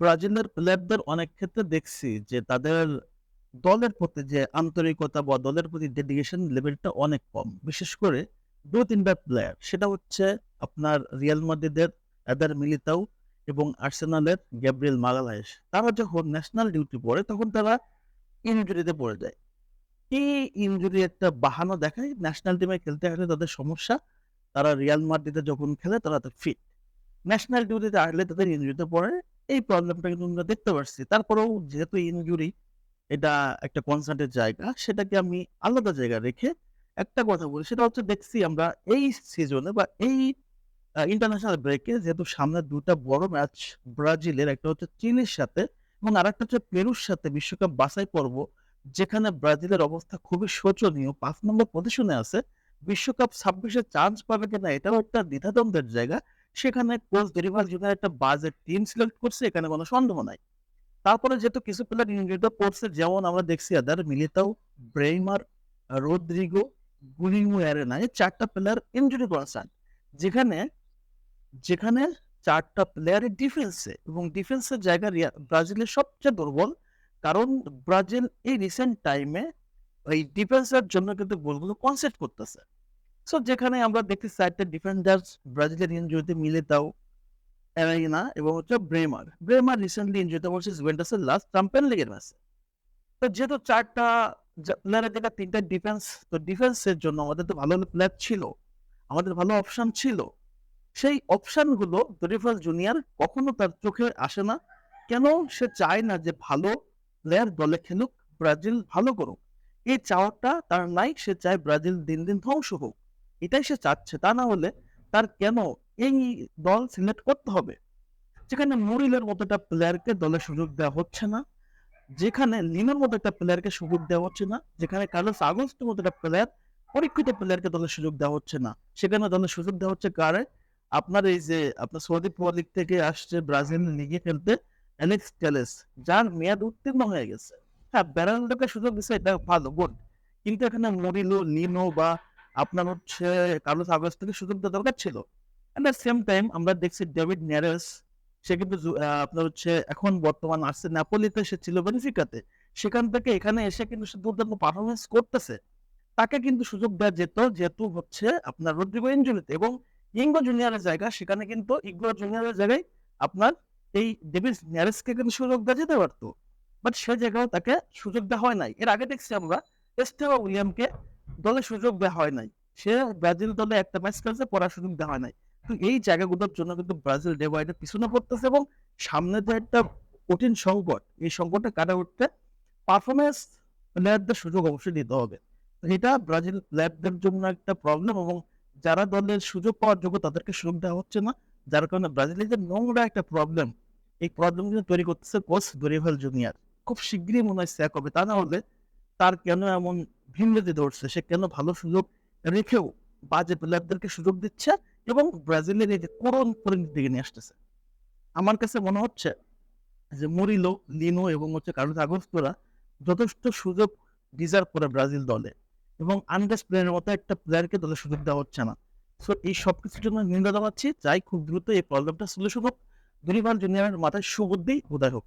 ব্রাজিলের প্লেয়ারদের অনেক ক্ষেত্রে দেখছি যে তাদের দলের প্রতি যে আন্তরিকতা বা দলের প্রতি ডেডিকেশন লেভেলটা অনেক কম। বিশেষ করে ২-৩ টা প্লেয়ার সেটা হচ্ছে আপনার রিয়াল মাদ্রিদের এদের মিলিতাও এবং আর্সেনালের গ্যাব্রিয়েল মাগালায়েশ। তারা যখন ন্যাশনাল ডিউটি পড়ে, তখন তারা ইনজুরিতে পড়ে যায়। এই ইনজুরি একটা বাহানা দেখায় ন্যাশনাল টিমে খেলতে আসলে তাদের সমস্যা। তারা রিয়াল মাদ্রিদে যখন খেলে, তারা তো ফিট। ন্যাশনাল ডিউটিতে আসলে তাদের ইনজুরিতে পড়ে। এই প্রবলেমটা কিন্তু আমরা দেখতে পারছি। তারপরেও যেহেতু ইনজুরি এটা একটা কনসার্ন এর জায়গা, সেটাকে আমি আলাদা জায়গায় রেখে একটা কথা বলি, সেটা হচ্ছে দেখছি আমরা এই সিজনে বা এই ইন্টারন্যাশনাল ব্রেকে যেহেতু সামনে ২ টা বড় ম্যাচ ব্রাজিলের, একটা হচ্ছে চিলির সাথে এবং আরেকটা হচ্ছে পেরুর সাথে বিশ্বকাপ বাছাই পর্ব, যেখানে ব্রাজিলের অবস্থা খুবই শোচনীয়, পাঁচ নম্বর পজিশনে আছে। বিশ্বকাপ ছাব্বিশে চান্স পাবে কিনা এটাও একটা দ্বিধাদ্বন্দ্বের জায়গা। সেখানে কোচ ডেরিভাল জুনিয়র একটা বাজেট টিম সিলেক্ট করছে এখানে কোনো সন্দেহ নাই। তারপরে যেহেতু কিছু প্লেয়ার ইনজুরিতে পড়ছে যেমন আমরা দেখছি এদের মিলিতাও, ব্রেইমার, রদ্রিগো, গুলিমো এই ৪ প্লেয়ার ইনজুরি কনসার্ন। যেখানে, যেখানে ৪ টা প্লেয়ারই ডিফেন্সে এবং ডিফেন্সের জায়গা ব্রাজিলের সবচেয়ে দুর্বল। কারণ ব্রাজিল এই রিসেন্ট টাইমে এই ডিফেন্সের জন্য কিন্তু গোলগুলো কনসেপ্ট করতেছে। সো যেখানে আমরা দেখতেছি ৪ টা ডিফেন্ডার্স ব্রাজিলের ইনজুরিতে মিলিতাও, অ্যারেনা এবং হচ্ছে ব্রেমার। ব্রেমার রিসেন্টলি ইনজুরিতে পড়ছে জুভেন্টাসের লাস্ট চ্যাম্পিয়ন লিগের ম্যাচে। তো যেহেতু ৪ টা যা প্লেয়ারের জায়গায় ৩ টা ডিফেন্স তো ডিফেন্সের জন্য আমাদের তো ভালো, প্লেয়ার ছিল। আমাদের ভালো অপশন ছিল। সেই অপশনগুলো ডেরিভাল জুনিয়র কখনো তার চোখে আসে না। কেন সে চায় না যে ভালো প্লেয়ার দলে খেলুক, ব্রাজিল ভালো করুক। এই চাওয়াটা তার নাই। সে চায় ব্রাজিল দিন, দিন ধ্বংস হোক। এটাই সে চাচ্ছে। তা না হলে তার কেন এই দল সিলেক্ট করতে হবে? যেখানে মুরিলের মতো একটা প্লেয়ারকে দলে সুযোগ দেওয়া হচ্ছে না। যেখানে লিনোর মতো একটা প্লেয়ারকে সুযোগ দেওয়া হচ্ছে না। যেখানে কার্লোস আগস্টের মতো একটা প্লেয়ার পরীক্ষিত প্লেয়ারকে দলে সুযোগ দেওয়া হচ্ছে না। সেখানে দলে সুযোগ দেওয়া হচ্ছে কারে? আপনার এই যে আপনার সৌদি প্রো থেকে আসছে ব্রাজিল লিগে খেলতে অ্যালেক্স টেলেস যার মেয়াদ উত্তীর্ণ হয়ে গেছে। হ্যাঁ, বেরালডোকে সুযোগ দিচ্ছে এটা ভালো গুড। কিন্তু এখানে মুরিলো, লিনো বা আপনার হচ্ছে কার্লোস আগস্টকে সুযোগ দেওয়া দরকার ছিল। এট দ্য সেম টাইম আমরা দেখছি ডেভিড নেরেস, সে কিন্তু আপনার হচ্ছে এখন বর্তমান আসছে নাপোলিতে সে ছিল বেনফিকাতে। সেখান থেকে এখানে এসে কিন্তু সে দুর্দান্ত পারফরম্যান্স করতেছে। তাকে কিন্তু সুযোগ দেওয়া যেত যেহেতু হচ্ছে আপনার রদ্রিগো ইনজুরিতে এবং ইঙ্গো জুনিয়রের জায়গা, সেখানে কিন্তু ইগো জুনিয়রের জায়গায় আপনার এই ডেভিড নেরেসকে কিন্তু সুযোগ দেওয়া যেতে পারতো বাট সে জায়গায়ও তাকে সুযোগ দেওয়া হয় নাই। এর আগে দেখছি আমরা এস্তেভা উইলিয়ামকে দলে সুযোগ দেওয়া হয় নাই। সে ব্রাজিল দলে একটা ম্যাচ খেলছে পড়ার সুযোগ দেওয়া হয় নাই। তো এই জায়গাগুলোর জন্য কিন্তু ব্রাজিল ডে পিছনে পড়তেছে এবং সামনে যে একটা কঠিন সংকট, এই সংকটটা কাটা উঠতে পারফরম্যান্স প্লেয়ারদের সুযোগ অবশ্যই দিতে হবে। এটা ব্রাজিল প্লেয়ারদের জন্য একটা প্রবলেম এবং যারা দলের সুযোগ পাওয়ার যোগ্য তাদেরকে সুযোগ দেওয়া হচ্ছে না। যার কারণে ব্রাজিলের যে নোংরা একটা প্রবলেম, এই প্রবলেম কিন্তু তৈরি করতেছে কোচ ডরিভাল জুনিয়র। খুব শিগগিরই মনে হয় স্যাক হবে। তা না হলে তার কেন এমন ভিমরেতে ধরছে? সে কেন ভালো সুযোগ রেখেও বাজে প্লেয়ারদেরকে সুযোগ দিচ্ছে এবং ব্রাজিলের এই যে করুণ পরিণতির দিকে নিয়ে আসতেছে। আমার কাছে মনে হচ্ছে যে মুরিলো, লিনো এবং হচ্ছে কার্লোস আগস্টোরা যথেষ্ট সুযোগ ডিজার্ভ করে ব্রাজিল দলে এবং আন্ডারস প্লেয়ারের মতো একটা প্লেয়ারকে দলে সুযোগ দেওয়া হচ্ছে না। সো এই সবকিছুর জন্য নিন্দা জানাচ্ছি। চাই খুব দ্রুত এই প্রবলেমটা সলিউশন হোক। ডরিভাল জুনিয়রের মাথায় সুবুদ্ধি উদয় হোক।